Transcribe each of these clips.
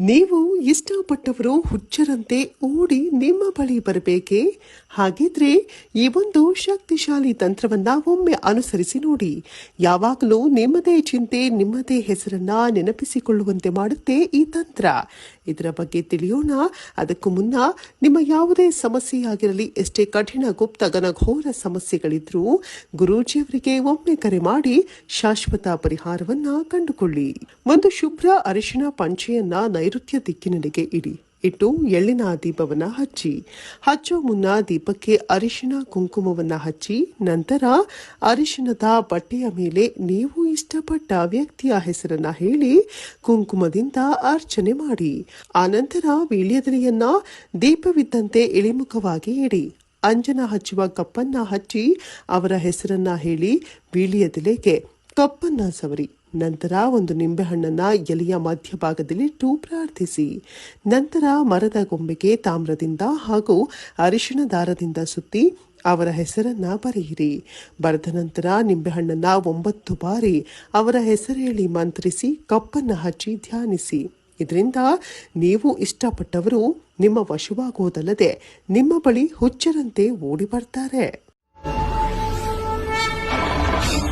ನೀವು ಇಷ್ಟಪಟ್ಟವರು ಹುಚ್ಚರಂತೆ ಓಡಿ ನಿಮ್ಮ ಬಳಿ ಬರಬೇಕೆ? ಹಾಗಿದ್ರೆ ಈ ಒಂದು ಶಕ್ತಿಶಾಲಿ ತಂತ್ರವನ್ನ ಒಮ್ಮೆ ಅನುಸರಿಸಿ ನೋಡಿ. ಯಾವಾಗಲೂ ನಿಮ್ಮದೇ ಚಿಂತೆ, ನಿಮ್ಮದೇ ಹೆಸರನ್ನ ನೆನಪಿಸಿಕೊಳ್ಳುವಂತೆ ಮಾಡುತ್ತೆ ಈ ತಂತ್ರ. ಇದರ ಬಗ್ಗೆ ತಿಳಿಯೋಣ. ಅದಕ್ಕೂ ಮುನ್ನ ನಿಮ್ಮ ಯಾವುದೇ ಸಮಸ್ಯೆಯಾಗಿರಲಿ, ಎಷ್ಟೇ ಕಠಿಣ ಗುಪ್ತ ಘನಘೋರ ಸಮಸ್ಯೆಗಳಿದ್ರೂ ಗುರೂಜಿಯವರಿಗೆ ಒಮ್ಮೆ ಕರೆ ಮಾಡಿ ಶಾಶ್ವತ ಪರಿಹಾರವನ್ನ ಕಂಡುಕೊಳ್ಳಿ. ಒಂದು ಶುಭ್ರ ಅರಿಶಿನ ಪಂಚೆಯನ್ನ ನೈಋತ್ಯ ದಿಕ್ಕಿನೆಡೆಗೆ ಇಡಿ. ಇಟ್ಟು ಎಳ್ಳಿನ ದೀಪವನ್ನು ಹಚ್ಚಿ. ಹಚ್ಚೋ ಮುನ್ನ ದೀಪಕ್ಕೆ ಅರಿಶಿಣ ಕುಂಕುಮವನ್ನು ಹಚ್ಚಿ. ನಂತರ ಅರಿಶಿಣದ ಬಟ್ಟೆಯ ಮೇಲೆ ನೀವು ಇಷ್ಟಪಟ್ಟ ವ್ಯಕ್ತಿಯ ಹೆಸರನ್ನ ಹೇಳಿ ಕುಂಕುಮದಿಂದ ಅರ್ಚನೆ ಮಾಡಿ. ಆನಂತರ ವೀಳ್ಯದೆಲೆಯನ್ನ ದೀಪವಿದ್ದಂತೆ ಇಳಿಮುಖವಾಗಿ ಇಡಿ. ಅಂಜನ ಹಚ್ಚುವ ಕಪ್ಪನ್ನ ಹಚ್ಚಿ ಅವರ ಹೆಸರನ್ನ ಹೇಳಿ ವೀಳ್ಯದೆಲೆಗೆ ಕಪ್ಪನ್ನ ಸವರಿ. ನಂತರ ಒಂದು ನಿಂಬೆಹಣ್ಣನ್ನು ಎಲೆಯ ಮಧ್ಯಭಾಗದಲ್ಲಿಟ್ಟು ಪ್ರಾರ್ಥಿಸಿ. ನಂತರ ಮರದ ಗೊಂಬೆಗೆ ತಾಮ್ರದಿಂದ ಹಾಗೂ ಅರಿಶಿಣ ದಾರದಿಂದ ಸುತ್ತಿ ಅವರ ಹೆಸರನ್ನ ಬರೆಯಿರಿ. ಬರೆದ ನಂತರ ನಿಂಬೆಹಣ್ಣನ್ನ ಒಂಬತ್ತು ಬಾರಿ ಅವರ ಹೆಸರೇಳಿ ಮಂತ್ರಿಸಿ ಕಪ್ಪನ್ನು ಹಚ್ಚಿ ಧ್ಯಾನಿಸಿ. ಇದರಿಂದ ನೀವು ಇಷ್ಟಪಟ್ಟವರು ನಿಮ್ಮ ವಶವಾಗುವುದಲ್ಲದೆ ನಿಮ್ಮ ಬಳಿ ಹುಚ್ಚರಂತೆ ಓಡಿ ಬರ್ತಾರೆ.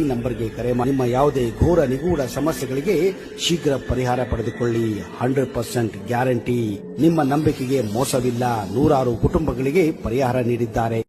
ಈ ನಂಬರ್ಗೆ ಕರೆ ಮಾಡಿ. ನಿಮ್ಮ ಯಾವುದೇ ಘೋರ, ನಿಗೂಢ ಸಮಸ್ಯೆಗಳಿಗೆ ಶೀಘ್ರ ಪರಿಹಾರ ಪಡೆದುಕೊಳ್ಳಿ. Hundred percent guarantee. ನಿಮ್ಮ ನಂಬಿಕೆಗೆ ಮೋಸವಿಲ್ಲ. ನೂರಾರು ಕುಟುಂಬಗಳಿಗೆ ಪರಿಹಾರ ನೀಡಿದ್ದಾರೆ.